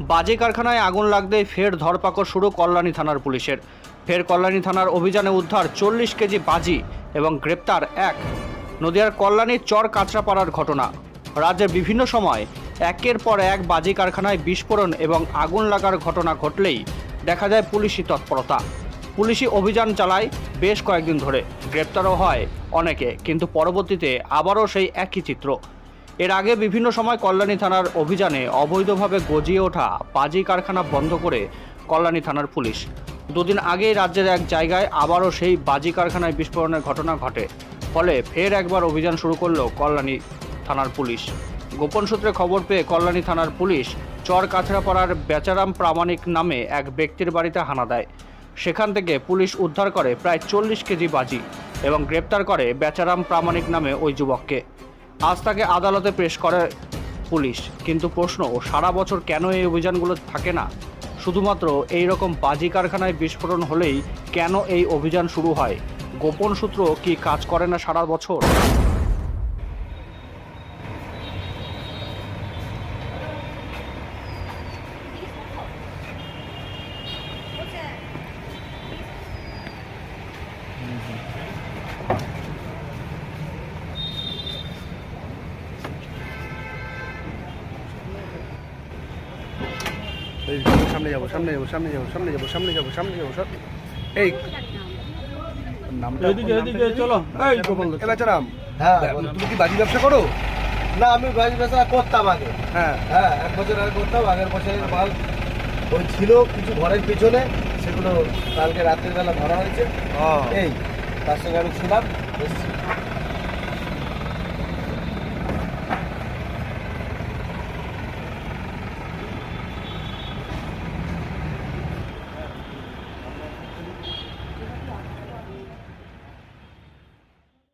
বাজে কারখানায় আগুন লাগতে ফের ধরপাকড় শুরু কল্যাণী থানার পুলিশের। ফের কল্যাণী থানার অভিযানে উদ্ধার চল্লিশ কেজি বাজি এবং গ্রেপ্তার এক। নদিয়ার কল্যাণীর চর কাঁচরাপাড়ার ঘটনা। রাজ্যের বিভিন্ন সময় একের পর এক বাজি কারখানায় বিস্ফোরণ এবং আগুন লাগার ঘটনা ঘটলেই দেখা যায় পুলিশি তৎপরতা। পুলিশি অভিযান চালায় বেশ কয়েকদিন ধরে। গ্রেপ্তারও হয় অনেকে, কিন্তু পরবর্তীতে আবারও সেই একই চিত্র। এর আগে বিভিন্ন সময় কল্যাণী থানার অভিযানে অবৈধভাবে গজিয়ে ওঠা বাজি কারখানা বন্ধ করে কল্যাণী থানার পুলিশ। দুদিন আগেই রাজ্যের এক জায়গায় আবারও সেই বাজি কারখানায় বিস্ফোরণের ঘটনা ঘটে। ফলে ফের একবার অভিযান শুরু করল কল্যাণী থানার পুলিশ। গোপন সূত্রে খবর পেয়ে কল্যাণী থানার পুলিশ চর কাছড়াপাড়ার বেচারাম প্রামাণিক নামে এক ব্যক্তির বাড়িতে হানা দেয়। সেখান থেকে পুলিশ উদ্ধার করে প্রায় চল্লিশ কেজি বাজি এবং গ্রেপ্তার করে বেচারাম প্রামাণিক নামে ওই যুবককে। আজ তাকে আদালতে পেশ করে পুলিশ। কিন্তু প্রশ্ন সারা বছর কেন এই অভিযানগুলো থাকে না? শুধুমাত্র এই রকম বাজি কারখানায় বিস্ফোরণ হলেই কেন এই অভিযান শুরু হয়? গোপন সূত্র কি কাজ করে না সারা বছর? সামনে যাব সামনে যাব সামনে যাব সামনে যাব সামনে যাব সামনে যাব সামনে এই। হ্যাঁ তুমি কি বাজি ব্যবসা করো? না আমি বাজি ব্যবসা করতাম আগে। হ্যাঁ। হ্যাঁ এক বছর আগে করতাম আগের বছরের মাল ওই ছিল কিছু ঘরের পেছনে সেগুলো কালকে রাতের বেলা ধরা হয়েছে। এই তার সঙ্গে আমি ছিলাম।